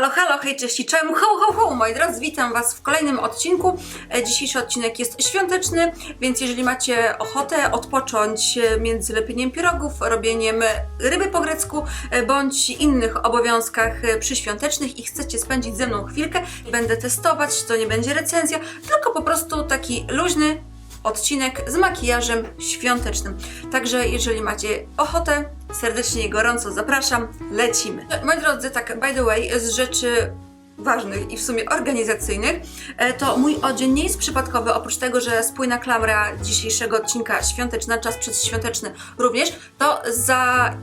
Halo, halo, hej, cześć i czemu, ho, ho, ho, moi drodzy, witam Was w kolejnym odcinku. E, Dzisiejszy odcinek jest świąteczny, więc jeżeli macie ochotę odpocząć e, między lepieniem pierogów, robieniem ryby po grecku, e, bądź innych obowiązkach przyświątecznych i chcecie spędzić ze mną chwilkę, będę testować, to nie będzie recenzja, tylko po prostu taki luźny odcinek z makijażem świątecznym. Także jeżeli macie ochotę, serdecznie i gorąco zapraszam, lecimy. Moi drodzy, tak by the way, z rzeczy ważnych i w sumie organizacyjnych, e, to mój odzień nie jest przypadkowy, oprócz tego, że spójna klamra dzisiejszego odcinka świąteczna, czas przedświąteczny również, to za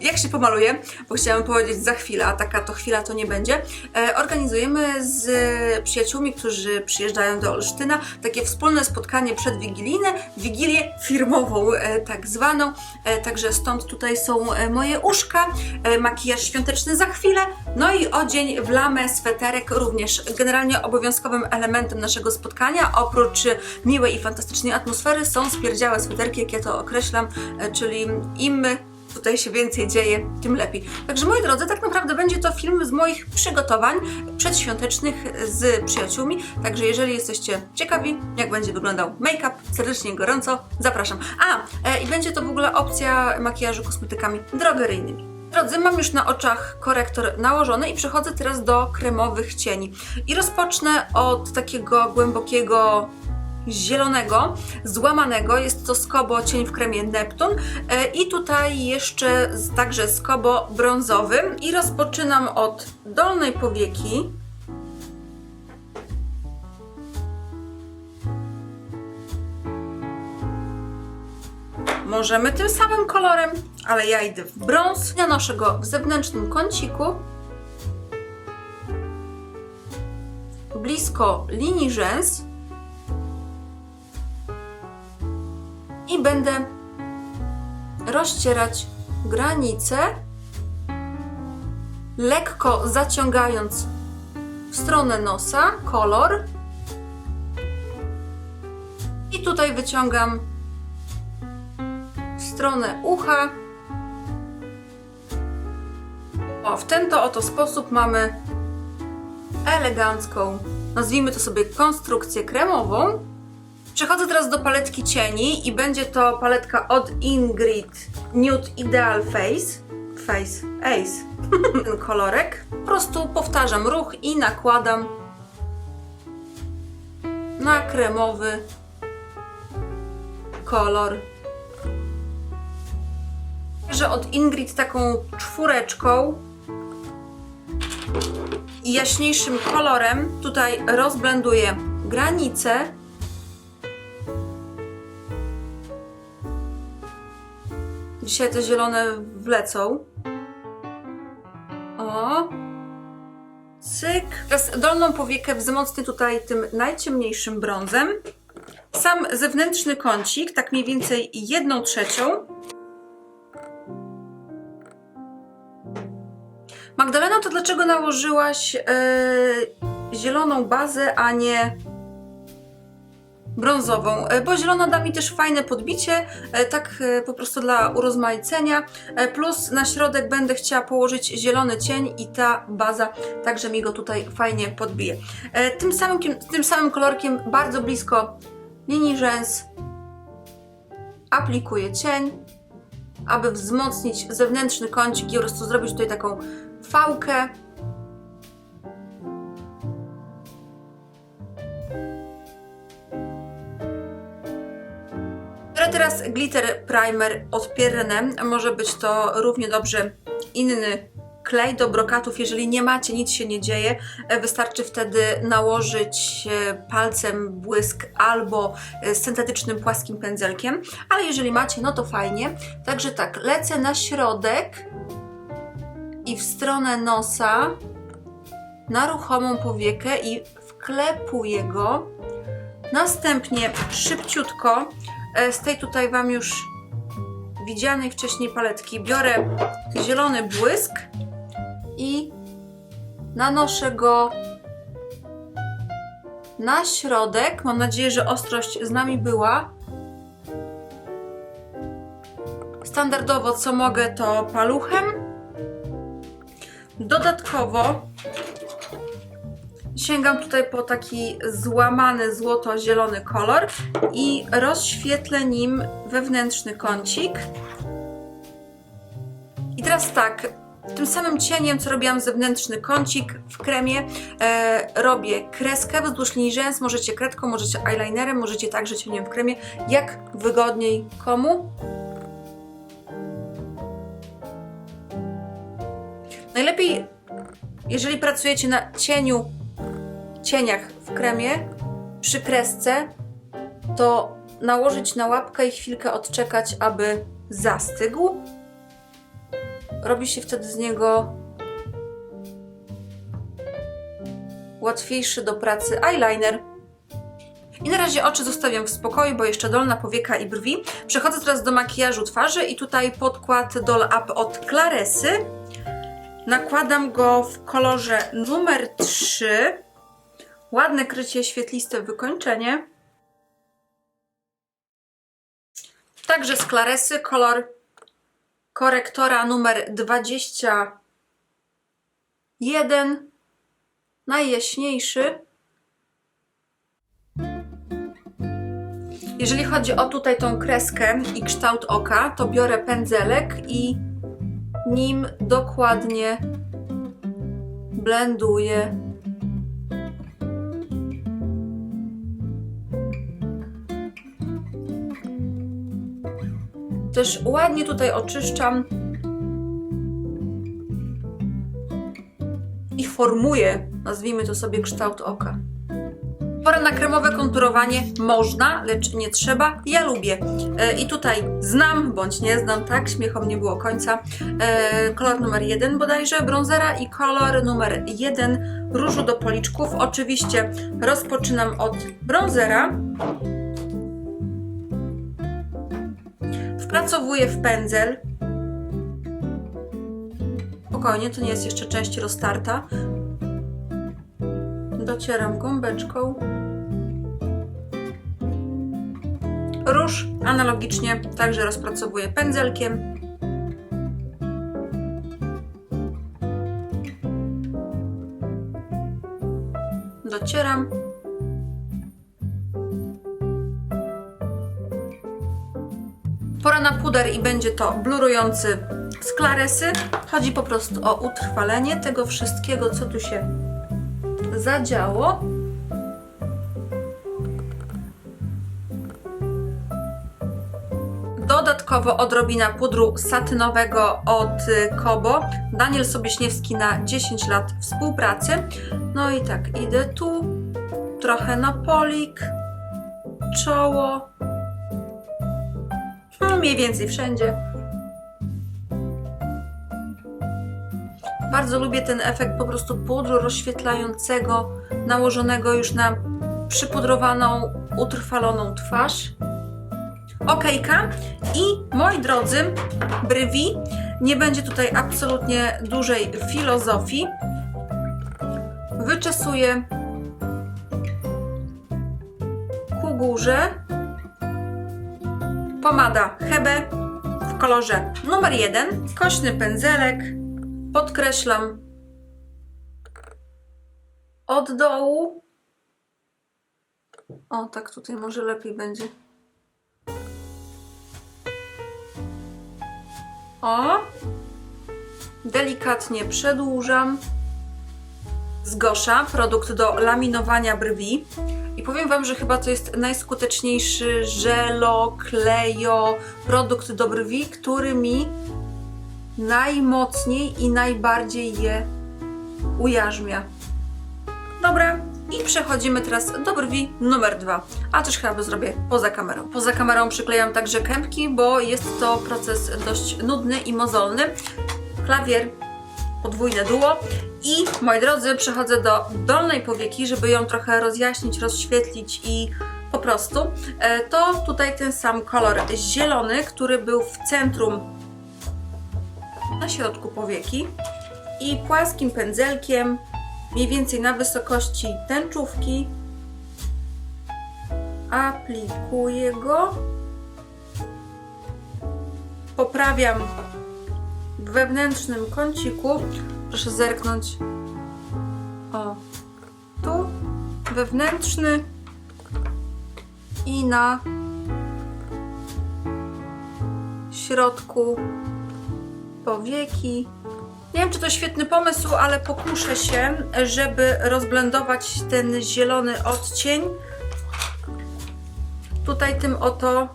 jak się pomaluję, bo chciałam powiedzieć za chwilę, a taka to chwila to nie będzie, e, organizujemy z przyjaciółmi, którzy przyjeżdżają do Olsztyna, takie wspólne spotkanie przedwigilijne, wigilię firmową e, tak zwaną, e, także stąd tutaj są e, moje uszka, e, makijaż świąteczny za chwilę, no i odzień w lamę, sweterek również generalnie obowiązkowym elementem naszego spotkania, oprócz miłej i fantastycznej atmosfery są spierdziałe sweterki, jak ja to określam, e, czyli im tutaj się więcej dzieje, tym lepiej. Także moi drodzy, tak naprawdę będzie to film z moich przygotowań przedświątecznych z przyjaciółmi. Także jeżeli jesteście ciekawi, jak będzie wyglądał make-up, serdecznie gorąco zapraszam. A, e, i będzie to w ogóle opcja makijażu kosmetykami drogeryjnymi. Drodzy, mam już na oczach korektor nałożony i przechodzę teraz do kremowych cieni. I rozpocznę od takiego głębokiego zielonego, złamanego. Jest to Skobo cień w kremie Neptun e, i tutaj jeszcze także Skobo brązowy i rozpoczynam od dolnej powieki. Możemy tym samym kolorem, ale ja idę w brąz. Nanoszę go w zewnętrznym kąciku. Blisko linii rzęs. I będę rozcierać granice, lekko zaciągając w stronę nosa kolor. I tutaj wyciągam w stronę ucha. O, w ten to oto sposób mamy elegancką, nazwijmy to sobie konstrukcję kremową. Przechodzę teraz do paletki cieni i będzie to paletka od Ingrid Nude Ideal Face. Face, Ace. Ten kolorek. Po prostu powtarzam ruch i nakładam na kremowy kolor. Że od Ingrid taką czwóreczką i jaśniejszym kolorem tutaj rozblenduję granice Dzisiaj te zielone wlecą. O. Cyk. Teraz dolną powiekę wzmocnię tutaj tym najciemniejszym brązem. Sam zewnętrzny kącik, tak mniej więcej jedną trzecią. Magdalena, to dlaczego nałożyłaś e, zieloną bazę, a nie brązową, e, bo zielona da mi też fajne podbicie, e, tak e, po prostu dla urozmaicenia, plus na środek będę chciała położyć zielony cień i ta baza także mi go tutaj fajnie podbije. Tym samym, tym samym kolorkiem bardzo blisko linii rzęs aplikuję cień, aby wzmocnić zewnętrzny kącik i po prostu zrobić tutaj taką fałkę. Teraz glitter primer od Pierre Może być to równie dobrze inny klej do brokatów. Jeżeli nie macie, nic się nie dzieje. E, Wystarczy wtedy nałożyć e, palcem błysk albo e, syntetycznym płaskim pędzelkiem. Ale jeżeli macie, no to fajnie. Także tak, lecę na środek i w stronę nosa na ruchomą powiekę i wklepuję go. Następnie szybciutko z tej tutaj Wam już widzianej wcześniej paletki biorę zielony błysk i nanoszę go na środek. Mam nadzieję, że ostrość z nami była. Standardowo co mogę to paluchem. Dodatkowo sięgam tutaj po taki złamany złoto-zielony kolor i rozświetlę nim wewnętrzny kącik. I teraz tak, tym samym cieniem, co robiłam zewnętrzny kącik w kremie, e, robię kreskę wzdłuż linii rzęs. Możecie kredką, możecie eyelinerem, możecie także cieniem w kremie, jak wygodniej komu. Najlepiej, jeżeli pracujecie na cieniu, cieniach w kremie, przy kresce, to nałożyć na łapkę i chwilkę odczekać, aby zastygł. Robi się wtedy z niego łatwiejszy do pracy eyeliner. I na razie oczy zostawiam w spokoju, bo jeszcze dolna powieka i brwi. Przechodzę teraz do makijażu twarzy i tutaj podkład Doll Up od Claresy. Nakładam go w kolorze numer 3. Ładne krycie, świetliste wykończenie. Także z Claresy kolor korektora numer 21. Najjaśniejszy. Jeżeli chodzi o tutaj tą kreskę i kształt oka, to biorę pędzelek i nim dokładnie blenduję. Też ładnie tutaj oczyszczam i formuję, nazwijmy to sobie kształt oka. Pora na kremowe konturowanie można, lecz nie trzeba. Ja lubię. E, I tutaj znam, bądź nie znam, tak, śmiechom nie było końca. E, kolor numer jeden bodajże bronzera i kolor numer jeden różu do policzków. Oczywiście rozpoczynam od bronzera. Wpracowuję w pędzel. Spokojnie, to nie jest jeszcze część roztarta. Docieram gąbeczką. Róż analogicznie także rozpracowuję pędzelkiem. Docieram. Puder i będzie to blurujący z Claresy. Chodzi po prostu o utrwalenie tego wszystkiego, co tu się zadziało. Dodatkowo odrobina pudru satynowego od y, Kobo. Daniel Sobieśniewski na 10 lat współpracy. No i tak, idę tu, trochę na polik, czoło, mniej więcej wszędzie. Bardzo lubię ten efekt po prostu pudru rozświetlającego, nałożonego już na przypudrowaną, utrwaloną twarz. Okejka. I moi drodzy, brwi, nie będzie tutaj absolutnie dużej filozofii. Wyczesuję ku górze. Pomada Hebe w kolorze numer 1. Kośny pędzelek podkreślam od dołu. O, tak tutaj może lepiej będzie. O, delikatnie przedłużam. Zgosza, produkt do laminowania brwi. I powiem Wam, że chyba to jest najskuteczniejszy żelo, klejo, produkt do brwi, który mi najmocniej i najbardziej je ujarzmia. Dobra, i przechodzimy teraz do brwi numer dwa. A też chyba zrobię poza kamerą. Poza kamerą przyklejam także kępki, bo jest to proces dość nudny i mozolny. Klawier, podwójne duo. I moi drodzy, przechodzę do dolnej powieki, żeby ją trochę rozjaśnić, rozświetlić i po prostu. E, To tutaj ten sam kolor zielony, który był w centrum na środku powieki i płaskim pędzelkiem, mniej więcej na wysokości tęczówki, aplikuję go. Poprawiam wewnętrznym kąciku. Proszę zerknąć. O, tu. wewnętrzny i na środku powieki. Nie wiem, czy to świetny pomysł, ale pokuszę się, żeby rozblendować ten zielony odcień. Tutaj tym oto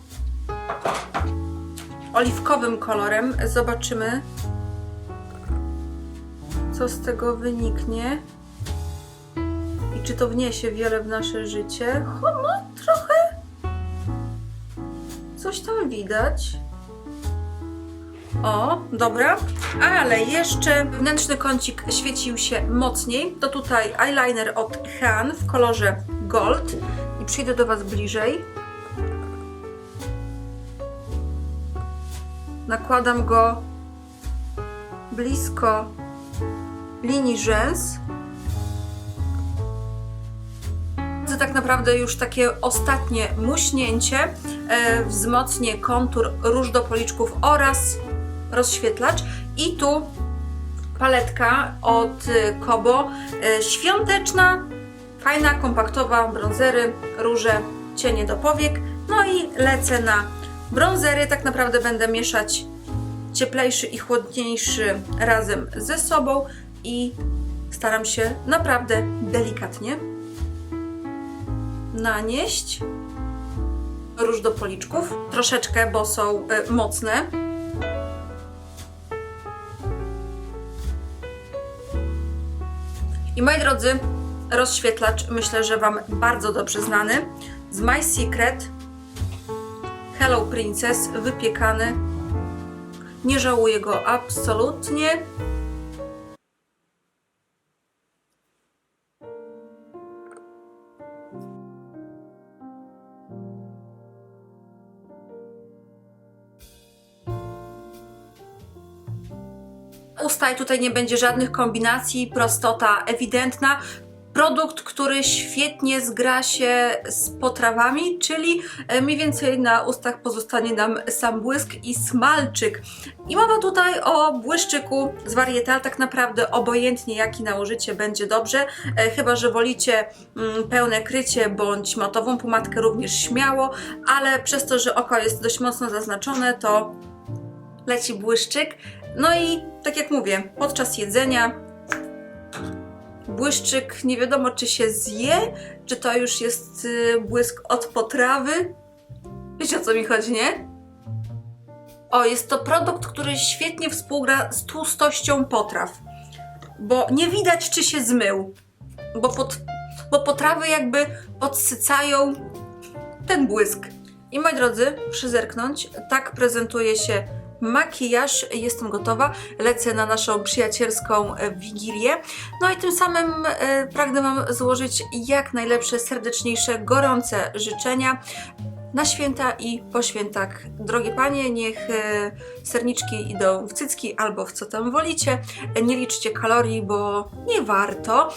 oliwkowym kolorem. Zobaczymy, co z tego wyniknie. I czy to wniesie wiele w nasze życie. No, trochę. Coś tam widać. O, dobra. Ale jeszcze wewnętrzny kącik świecił się mocniej. To tutaj eyeliner od Han w kolorze gold. I przyjdę do Was bliżej. Nakładam go blisko linii rzęs. To tak naprawdę już takie ostatnie muśnięcie, e, wzmocnię kontur róż do policzków oraz rozświetlacz. I tu paletka od e, Kobo, e, świąteczna, fajna, kompaktowa, brązery, róże, cienie do powiek. No i lecę na brązery. Tak naprawdę będę mieszać cieplejszy i chłodniejszy razem ze sobą i staram się naprawdę delikatnie nanieść róż do policzków. Troszeczkę, bo są y, mocne. I moi drodzy, rozświetlacz myślę, że Wam bardzo dobrze znany. Z My Secret Hello Princess wypiekany. Nie żałuję go absolutnie. Usta i tutaj nie będzie żadnych kombinacji, prostota ewidentna. Produkt, który świetnie zgra się z potrawami, czyli e, mniej więcej na ustach pozostanie nam sam błysk i smalczyk. I mowa tutaj o błyszczyku z warietal, tak naprawdę obojętnie jaki nałożycie będzie dobrze, e, chyba że wolicie mm, pełne krycie bądź matową pomadkę również śmiało, ale przez to, że oko jest dość mocno zaznaczone, to leci błyszczyk. No i tak jak mówię, podczas jedzenia błyszczyk nie wiadomo czy się zje, czy to już jest y, błysk od potrawy. Wiecie o co mi chodzi, nie? O, jest to produkt, który świetnie współgra z tłustością potraw, bo nie widać czy się zmył, bo, pod, bo potrawy jakby podsycają ten błysk. I moi drodzy, muszę zerknąć, tak prezentuje się makijaż. Jestem gotowa, lecę na naszą przyjacielską e, wigilię. No i tym samym e, pragnę Wam złożyć jak najlepsze, serdeczniejsze, gorące życzenia. Na święta i po świętach, drogie panie, niech e, serniczki idą w cycki albo w co tam wolicie. Nie liczcie kalorii, bo nie warto.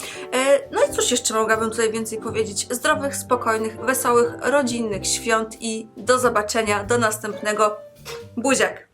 No i cóż jeszcze mogłabym tutaj więcej powiedzieć? Zdrowych, spokojnych, wesołych, rodzinnych świąt i do zobaczenia, do następnego. Buziak!